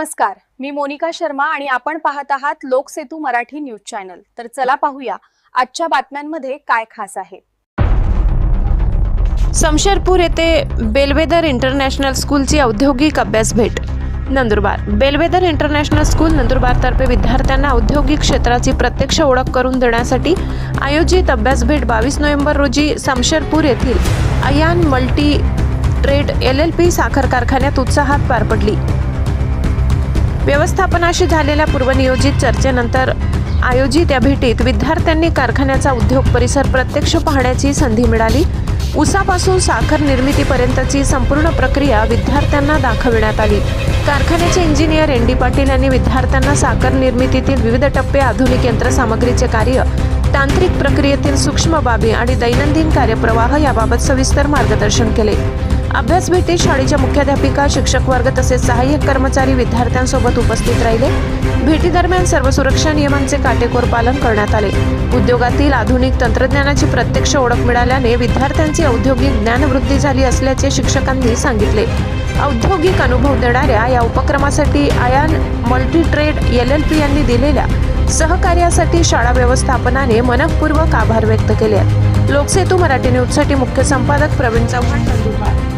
नमस्कार मी मोनिका शर्मा आणि आपण पाहत आहात लोकसेतू मराठी न्यूज चॅनल. तर चला पाहूया आजच्या बातम्यांमध्ये काय खास आहे. समशेरपूर येथे बेलवेदर इंटरनॅशनल स्कूलची औद्योगिक अभ्यास भेट. नंदुरबार बेलवेदर इंटरनॅशनल स्कूल नंदुरबारतर्फे विद्यार्थ्यांना औद्योगिक क्षेत्राची प्रत्यक्ष ओळख करून देण्यासाठी आयोजित अभ्यास भेट बावीस नोव्हेंबर रोजी समशेरपूर येथील Ayan multi trade L L P साखर कारखान्यात उत्साहात पार पडली. व्यवस्थापनाशी झालेल्या पूर्वनियोजित चर्चेनंतर आयोजित या भेटीत विद्यार्थ्यांनी कारखान्याचा उद्योग परिसर प्रत्यक्ष पाहण्याची संधी मिळाली. उसापासून साखर निर्मितीपर्यंतची संपूर्ण प्रक्रिया विद्यार्थ्यांना दाखविण्यात आली. कारखान्याचे इंजिनियर एन डी पाटील यांनी विद्यार्थ्यांना साखर निर्मितीतील विविध टप्पे आधुनिक यंत्रसामग्रीचे कार्य तांत्रिक प्रक्रियेतील सूक्ष्म बाबी आणि दैनंदिन कार्यप्रवाह याबाबत सविस्तर मार्गदर्शन केले. अभ्यास भेटीत शाळेच्या मुख्याध्यापिका शिक्षक वर्ग तसेच सहाय्यक कर्मचारी विद्यार्थ्यांसोबत उपस्थित राहिले. भेटीदरम्यान सर्व सुरक्षा नियमांचे काटेकोर पालन करण्यात आले. उद्योगातील आधुनिक तंत्रज्ञानाची प्रत्यक्ष ओळख मिळाल्याने विद्यार्थ्यांची औद्योगिक ज्ञानवृद्धी झाली असल्याचे शिक्षकांनी सांगितले. औद्योगिक अनुभव देणाऱ्या या उपक्रमासाठी Ayan multi trade L L P यांनी दिलेल्या सहकार्यासाठी शाळा व्यवस्थापनाने मनपूर्वक आभार व्यक्त केले. आहेत लोकसेतू मराठी न्यूजसाठी मुख्य संपादक प्रवीण चव्हाण नंदुरबार